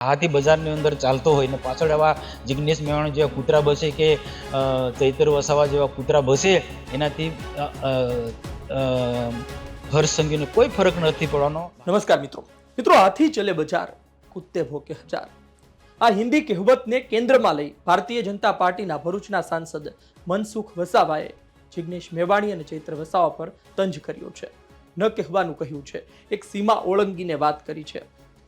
હાથી બજારની અંદર ચાલતો હોય ને પાછળ આવા જિગ્નેશ મેવાણ જેવા કૂતરા બસે કે ચૈતર વસાવા જેવા કૂતરા બસે, એનાથી હર્ષ સંઘવીને કોઈ ફરક નથી પડવાનો. નમસ્કાર મિત્રો. મિત્રો હાથી ચલે બજાર કુત્તે ભોકે હજાર. આ હિન્દી કહેવતને કેન્દ્રમાં લઈ ભારતીય જનતા પાર્ટીના ભરૂચના સાંસદ મનસુખ વસાવાએ જિગ્નેશ મેવાણી અને ચૈત્ર વસાવા પર તંજ કર્યો છે. ન કહેવાનું કહ્યું છે. એક સીમા ઓળંગીને વાત કરી છે.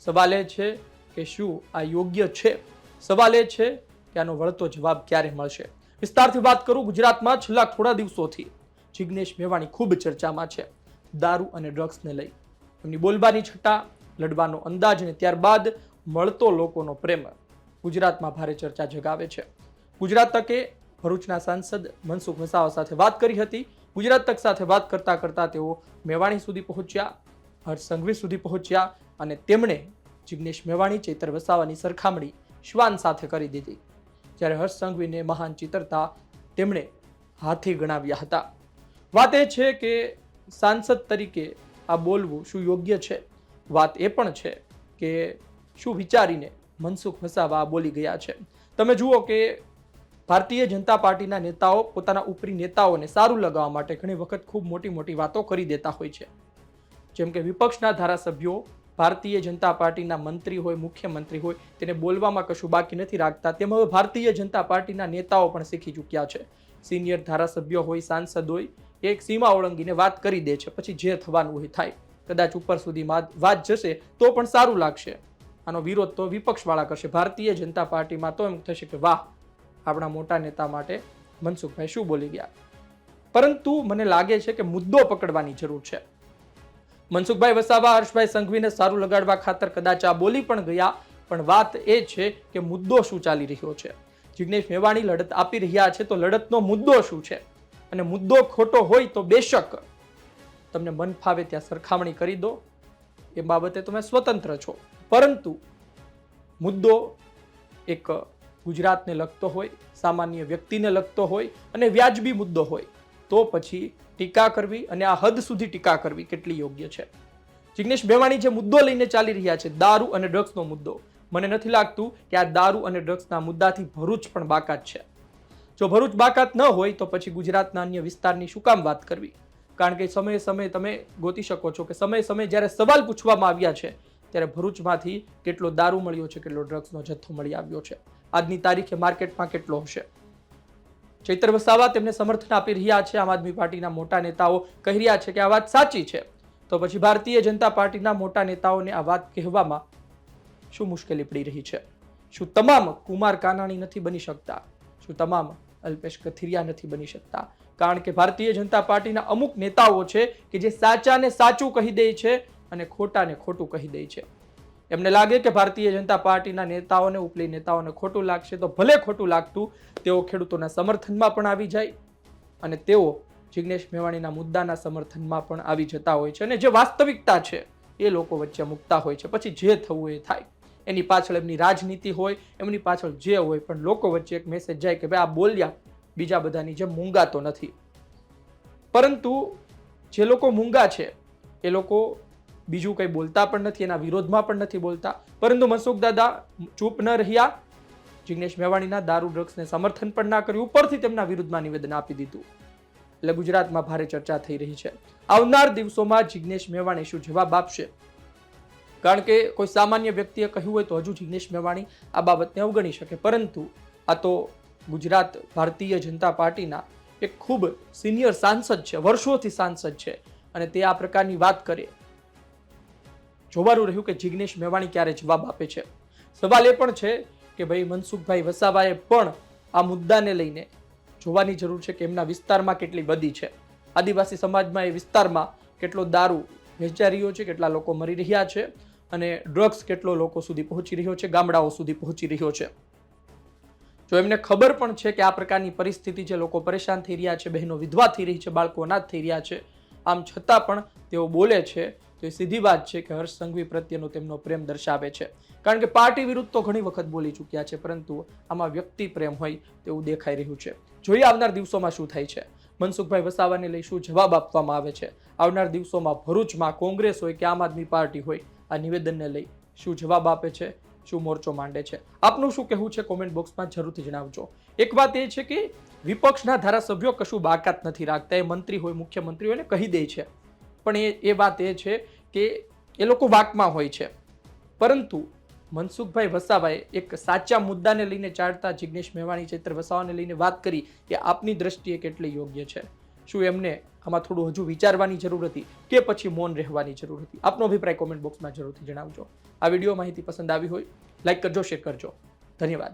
સવાલ એ છે કે શું આ યોગ્ય છે? સવાલ એ છે કે આનો વળતો જવાબ ક્યારે મળશે? વિસ્તારથી વાત કરું ગુજરાતમાં છેલ્લા થોડા દિવસોથી. જિગ્નેશ મેવાણી ખૂબ ચર્ચામાં છે. દારૂ અને ડ્રગ્સને લઈ. એમની બોલબાની છટા, લડવાનો અંદાજ અને ત્યારબાદ મળતો લોકોનો પ્રેમ. ગુજરાતમાં ભારે ચર્ચા જગાવે છે. ગુજરાત તકે ભરૂચના સાંસદ મનસુખ વસાવા સાથે વાત કરી હતી. ગુજરાત તક સાથે વાત કરતા કરતા તેઓ મેવાણી સુધી પહોંચ્યા હર્ષ સંઘવી સુધી પહોંચ્યા અને તેમણે જિગ્નેશ મેવાણી, ચેતર વસાવાની સરખામણી શ્વાન સાથે કરી દીધી. જ્યારે હર્ષ સંઘવીને મહાન ચિતરતા તેમણે હાથી ગણાવ્યા હતા. વાત એ છે કે સાંસદ તરીકે આ બોલવું શું યોગ્ય છે? વાત એ પણ છે કે શું વિચારીને મનસુખ વસાવા બોલી ગયા છે? તમે જુઓ કે ભારતીય જનતા પાર્ટીના નેતાઓ પોતાના ઉપરી નેતાઓને સારું લગાવવા માટે ઘણી વખત ખૂબ મોટી મોટી વાતો કરી દેતા હોય છે. જેમ કે વિપક્ષના ધારાસભ્યો ભારતીય જનતા પાર્ટીના મંત્રી હોય, મુખ્યમંત્રી હોય, તેને બોલવામાં કશું બાકી નથી રાખતા. તેમ હવે ભારતીય જનતા પાર્ટીના નેતાઓ પણ શીખી ચૂક્યા છે. સિનિયર ધારાસભ્યો હોય, સાંસદ હોય એક સીમા ઓળંગીને વાત કરી દે છે, પછી જે થવાનું હોય થાય. કદાચ ઉપર સુધી વાત જશે, તો પણ સારું લાગશે. આનો વિરોધ તો વિપક્ષવાળા કરશે. ભારતીય જનતા પાર્ટીમાં તો એમ થશે કે, વાહ, આપણા મોટા નેતા માટે મનસુખભાઈ શું બોલી ગયા? પરંતુ મને લાગે છે કે મુદ્દો પકડવાની જરૂર છે. મનસુખભાઈ વસાવા, હર્ષભાઈ સંઘવીને સારું લગાડવા ખાતર કદાચ આ બોલી પણ ગયા. પણ વાત એ છે કે મુદ્દો શું ચાલી રહ્યો છે? જિગ્નેશ મેવાણી લડત આપી રહ્યા છે તો લડતનો મુદ્દો શું છે? અને મુદ્દો ખોટો હોય તો બેશક તમને મન ફાવે ત્યાં સરખામણી કરી દો. એ બાબતે તમે સ્વતંત્ર છો. પરંતુ મુદ્દો એક ગુજરાતને લગતો હોય, સામાન્ય વ્યક્તિને લગતો હોય અને વ્યાજબી મુદ્દો હોય. તો પછી ટીકા કરવી અને આ હદ સુધી ટીકા કરવી કેટલી યોગ્ય છે? જિગ્નેશ બેવાણી જે મુદ્દો લઈને ચાલી રહ્યા છે, દારૂ અને ડ્રગ્સનો મુદ્દો, મને નથી લાગતું કે આ દારૂ અને ડ્રગ્સના મુદ્દાથી ભરૂચ પણ બાકાત છે. જો ભરૂચ બાકાત ન હોય તો પછી ગુજરાતના અન્ય વિસ્તારની શું કામ વાત કરવી? કારણ કે સમયે સમયે તમે ગોતી શકો છો કે સમયે સમયે જ્યારે સવાલ પૂછવામાં આવ્યા છે, ત્યારે ભરૂચમાંથી કેટલો દારૂ મળ્યો છે, કેટલો ડ્રગ્સનો જથ્થો મળી આવ્યો છે. આજની તારીખે માર્કેટમાં કેટલો હશે? ચૈત્ર વસાવા તેમને સમર્થન આપી રહ્યા છે. આમ આદમી પાર્ટીના મોટા નેતાઓ કહી રહ્યા છે કે આ વાત સાચી છે. તો પછી ભારતીય જનતા પાર્ટીના મોટા નેતાઓને આ વાત કહેવામાં શું મુશ્કેલી પડી રહી છે? શું તમામ કુમાર કાનાણી નથી બની શકતા? શું તમામ અલ્પેશ કથિરિયા નથી બની શકતા? કારણ કે ભારતીય જનતા પાર્ટીના અમુક નેતાઓ છે કે જે સાચાને સાચું કહી દે છે અને ખોટાને ખોટું કહી દે છે. એમને લાગે કે ભારતીય જનતા પાર્ટીના નેતાઓને, ઉપલી નેતાઓને ખોટું લાગશે તો ભલે ખોટું લાગતું, તેઓ ખેડૂતોના સમર્થનમાં પણ આવી જાય અને તેઓ જિગ્નેશ મેવાણીના મુદ્દાના સમર્થનમાં પણ આવી જતા હોય છે અને જે વાસ્તવિકતા છે, એ લોકો વચ્ચે મૂકતા હોય છે. પછી જે થવું એ થાય. એની પાછળ એમની રાજનીતિ હોય, એમની પાછળ જે હોય, પણ લોકો વચ્ચે એક મેસેજ જાય કે ભાઈ આ બોલ્યા, બીજા બધાની જેમ મૂંગા તો નથી. પરંતુ જે લોકો મૂંગા છે, એ લોકો બીજું કંઈ બોલતા પણ નથી, એના વિરોધમાં પણ નથી બોલતા. પરંતુ મનસુખ દાદા ચૂપ ન રહ્યા. જિગ્નેશ મેવાણીના દારૂ, ડ્રગ્સને સમર્થન પણ ના કર્યું. ઉપરથી તેમના વિરુદ્ધમાં નિવેદન આપી દીધું. એટલે ગુજરાતમાં ભારે ચર્ચા થઈ રહી છે. આવનાર દિવસોમાં જિગ્નેશ મેવાણી શું જવાબ આપશે? કારણ કે કોઈ સામાન્ય વ્યક્તિએ કહ્યું હોય તો હજુ જિગ્નેશ મેવાણી આ બાબતને અવગણી શકે. પરંતુ આ તો ગુજરાત ભારતીય જનતા પાર્ટીના એક ખૂબ સિનિયર સાંસદ છે, વર્ષોથી સાંસદ છે. અને તે આ પ્રકારની વાત કરે. જોવાનું રહ્યું કે જિગ્નેશ મેવાણી ક્યારે જવાબ આપે છે. સવાલ એ પણ છે કે ભાઈ મનસુખભાઈ વસાવાએ પણ આ મુદ્દાને લઈને જોવાની જરૂર છે કે એમના વિસ્તારમાં કેટલી બધી છે. આદિવાસી સમાજમાં એ વિસ્તારમાં કેટલો દારૂ વેચાઈ રહ્યો છે, કેટલા લોકો મરી રહ્યા છે અને ડ્રગ્સ કેટલો લોકો સુધી પહોંચી રહ્યો છે, ગામડાઓ સુધી પહોંચી રહ્યો છે. જો એમને ખબર પણ છે કે આ પ્રકારની પરિસ્થિતિ છે લોકો પરેશાન થઈ રહ્યા છે, બહેનો વિધવા થઈ રહી છે, બાળકો અનાથ થઈ રહ્યા છે, આમ છતાં પણ તેઓ બોલે છે તો એ સીધી વાત છે કે હર્ષ સંઘવી પ્રત્યેનો તેમનો પ્રેમ દર્શાવે છે. કારણ કે પાર્ટી વિરુદ્ધ તો ઘણી વખત બોલી ચૂક્યા છે, પરંતુ આમાં વ્યક્તિ પ્રેમ હોય તેવું દેખાઈ રહ્યું છે. જોઈએ આવનાર દિવસોમાં શું થાય છે. મનસુખભાઈ વસાવાને લઈ શું જવાબ આપવામાં આવે છે. આવનાર દિવસોમાં ભરૂચમાં કોંગ્રેસ હોય કે આમ આદમી પાર્ટી હોય, આ નિવેદનને લઈ શું જવાબ આપે છે, શું મોરચો માંડે છે. આપનું શું કહેવું છે કોમેન્ટ બોક્સમાં જરૂરથી જણાવજો. એક વાત એ છે કે વિપક્ષના ધારાસભ્યો કશું બાકાત નથી રાખતા. એ મંત્રી હોય મુખ્યમંત્રી હોય કહી દે છે. પણ એ એ વાત એ છે કે એ લોકો વાકમાં હોય છે. પરંતુ મનસુખભાઈ વસાવાએ એક સાચા મુદ્દાને લઈને ચાળતા જિગ્નેશ મેવાણી, ચૈત્ર વસાવાને લઈને વાત કરી કે આપની દ્રષ્ટિએ કેટલી યોગ્ય છે. શું એમને આમાં થોડું હજુ વિચારવાની જરૂર હતી કે પછી મૌન રહેવાની જરૂર હતી? આપનો અભિપ્રાય કોમેન્ટ બોક્સમાં જરૂરથી જણાવજો. આ વીડિયો માહિતી પસંદ આવી હોય લાઈક કરજો શેર કરજો. ધન્યવાદ.